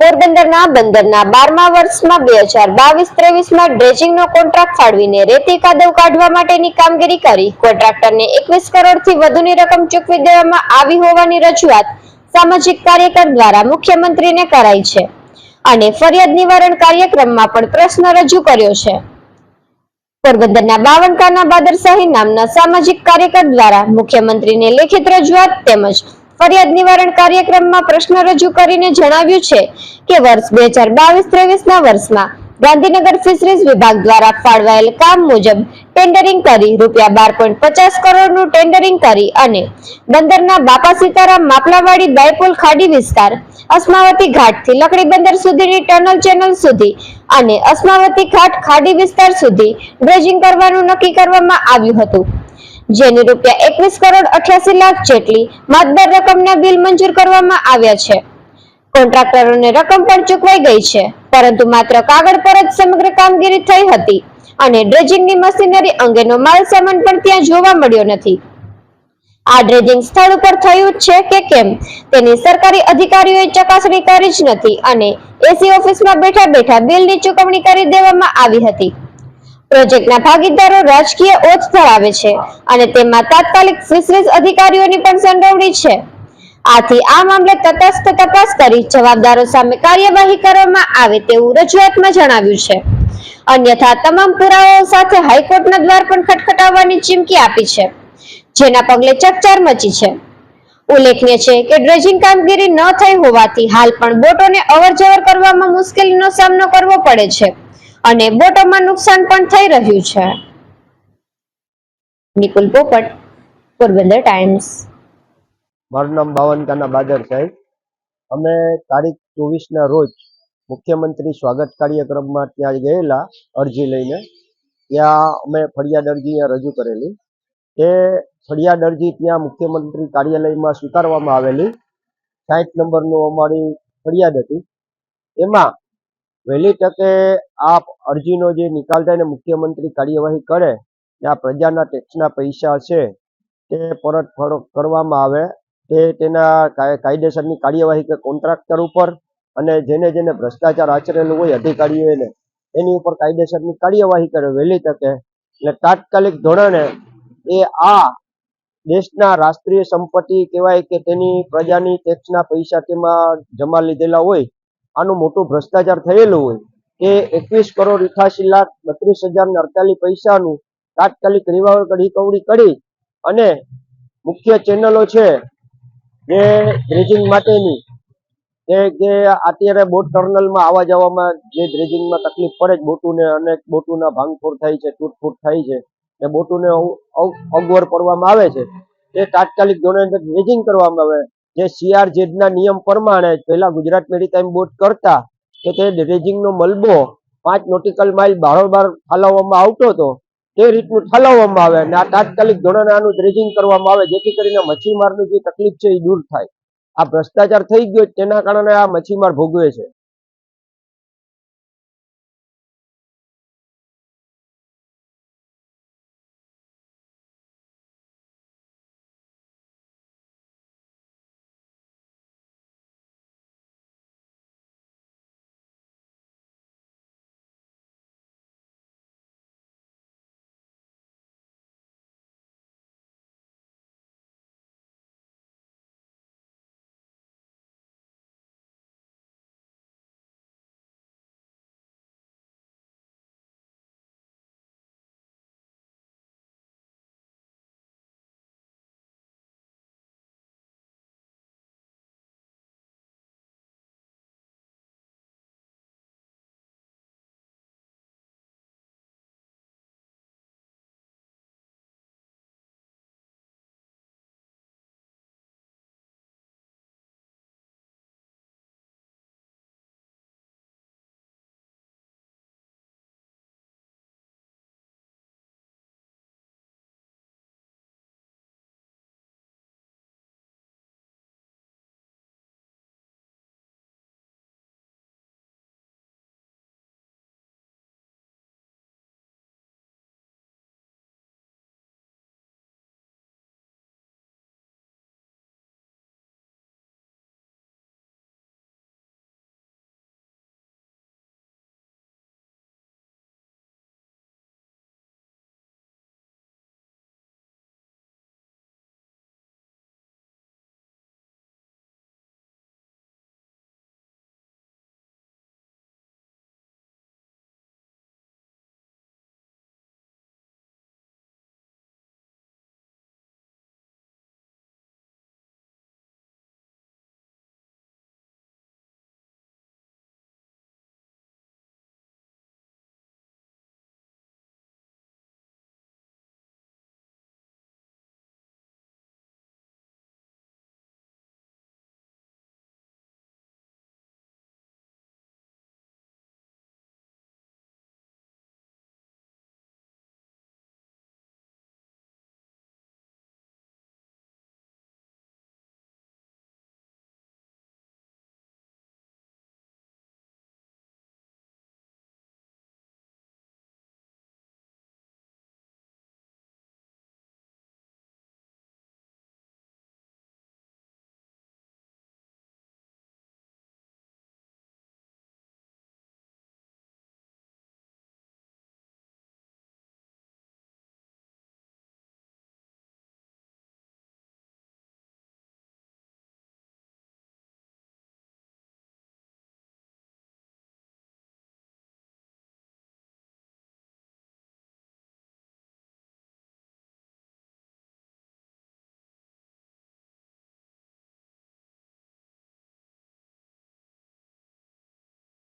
પોરબંદરના બંદરના બારમા વર્ષમાં બે હજાર બાવીસ ત્રેવીસમાં ડ્રેજિંગનો કોન્ટ્રાક્ટ ફાળવીને રેતી કાદવ કાઢવા માટેની કામગીરી કરી. કોન્ટ્રાક્ટરને એકવીસ કરોડથી વધુની રકમ ચૂકવી દેવામાં આવી હોવાની રજૂઆત સામાજિક કાર્યકર દ્વારા મુખ્યમંત્રીને કરાઈ છે અને ફરિયાદ નિવારણ કાર્યક્રમમાં પણ પ્રશ્ન રજૂ કર્યો છે. પોરબંદરના બાવનકાના બાદરશાહી નામના સામાજિક કાર્યકર દ્વારા મુખ્યમંત્રીને લેખિત રજૂઆત તેમજ ફરિયાદ નિવારણ કાર્યક્રમમાં પ્રશ્ન રજૂ કરીને જણાવ્યું છે કે વર્ષ બે હજાર બાવીસ ત્રેવીસના વર્ષમાં ગાંધીનગર ફિશરીઝ વિભાગ દ્વારા ફાળવાયેલ કામ મુજબ ટેન્ડરિંગ કરી રૂપિયા બાર પોઈન્ટ પચાસ કરોડનું ટેન્ડરિંગ કરી અને બંદરના બાપા સીતારામ માપલાવાડી બાયપુલ ખાડી વિસ્તાર અસ્માવતી ઘાટથી લકડી બંદર સુધીની ટનલ ચેનલ સુધી અને અસ્માવતી ઘાટ ખાડી વિસ્તાર સુધી ડ્રેજિંગ કરવાનું નક્કી કરવામાં આવ્યું હતું. જેની રૂપિયા એકવીસ કરોડ અઠ્યાસી લાખ જેટલી મતદાર રકમના બિલ મંજૂર કરવામાં આવ્યા છે. કોન્ટ્રાક્ટરોને રકમ પણ ચૂકવાઈ ગઈ છે, પરંતુ માત્ર કાગળ પર જ સમગ્ર કામગીરી થઈ હતી અને ડ્રેજિંગની મશીનરી અંગેનો માલ સામાન પણ ત્યાં જોવા મળ્યો નથી. આ ડ્રેજિંગ સ્થળ ઉપર થયું છે કે કેમ? તેની સરકારી અધિકારીઓએ ચકાસણી કરી જ નથી અને એસી ઓફિસમાં બેઠા બેઠા બિલની ચૂકવણી કરી દેવામાં આવી હતી. પ્રોજેક્ટના ભાગીદારો રાજકીય ઓથ ધરાવે છે અને તેમાં તાત્કાલિક ફિશરીઝ અધિકારીઓની પણ સંડોવણી છે. આથી આ મામલે તટસ્થ તપાસ કરી જવાબદારો સામે કાર્યવાહી કરવામાં આવે તેવું રજૂઆતમાં જણાવ્યું છે. અન્યથા તમામ પુરાવાઓ સાથે હાઈકોર્ટના દ્વાર પણ ખટખટાવવાની ચીમકી આપી છે, જેના પગલે ચકચાર મચી છે. ઉલ્લેખનીય છે કે ડ્રેજિંગ કામગીરી ન થઈ હોવાથી હાલ પણ બોટોને અવરજવર કરવામાં મુશ્કેલીનો સામનો કરવો પડે છે. અને બોટોમાં નુકસાન પણ થઈ રહ્યું છે. નિકુલ પોપટ, પોરબંદર ટાઈમ્સ મારું નામ બાવનકાના બાદર સાહેબ અમે તારીખ ચોવીસના રોજ મુખ્યમંત્રી સ્વાગત કાર્યક્રમમાં ત્યાં ગયેલા અરજી લઈને. ત્યાં અમે ફરિયાદ અરજી રજૂ કરેલી. તે ફરિયાદ અરજી ત્યાં મુખ્યમંત્રી કાર્યાલયમાં સ્વીકારવામાં આવેલી. સાઠ નંબરનું અમારી ફરિયાદ હતી. એમાં વહેલી તકે આ અરજીનો જે નિકાલ થાય ને મુખ્યમંત્રી કાર્યવાહી કરે ને આ પ્રજાના ટેક્સના પૈસા છે, તે પરત ફરો, કરવામાં આવે. તે તેના કાય- કાયદેસરની કાર્યવાહી કે કોન્ટ્રાક્ટર ઉપર અને જેને જેને ભ્રષ્ટાચાર આચરેલું હોય અધિકારીઓને એની ઉપર કાયદેસરની કાર્યવાહી કરે વહેલી તકે. એટલે તાત્કાલિક ધોરણે એ આ દેશના રાષ્ટ્રીય સંપત્તિ કહેવાય કે તેની પ્રજાની ટેક્સના પૈસા તેમાં જમા લીધેલા હોય આનું મોટું ભ્રષ્ટાચાર થયેલું હોય એ એકવીસ કરોડ અઠાસી લાખ બત્રીસ હજાર ને અડતાલીસ પૈસાનું તાત્કાલિક રિકવરી કરી અને મુખ્ય ચેનલો છે જે ડ્રેજિંગ માટેની, કે જે અત્યારે બોટ ટર્નલમાં આવવા જવામાં જે ડ્રેજિંગમાં તકલીફ પડે જ બોટુને અનેક બોટુના ભાંગફોડ થાય છે, તૂટફૂટ થાય છે, ને બોટુને અગવડ પડવામાં આવે છે તે તાત્કાલિક ધોરણે ડ્રેજિંગ કરવામાં આવે જે CRZ ના નિયમ પ્રમાણે પહેલા ગુજરાત મેરીટાઈમ બોટ કરતા કે તે ડ્રેજિંગનો મલબો પાંચ નોટિકલ માઇલ બારોબાર ઠાલવવામાં આવતો હતો, તે રીતનું ઠાલવવામાં આવે અને આ તાત્કાલિક ધોરણાનું ડ્રેજિંગ કરવામાં આવે, જેથી કરીને મચ્છીમારની જે તકલીફ છે એ દૂર થાય. આ ભ્રષ્ટાચાર થઈ ગયો તેના કારણે આ મચ્છીમાર ભોગવે છે.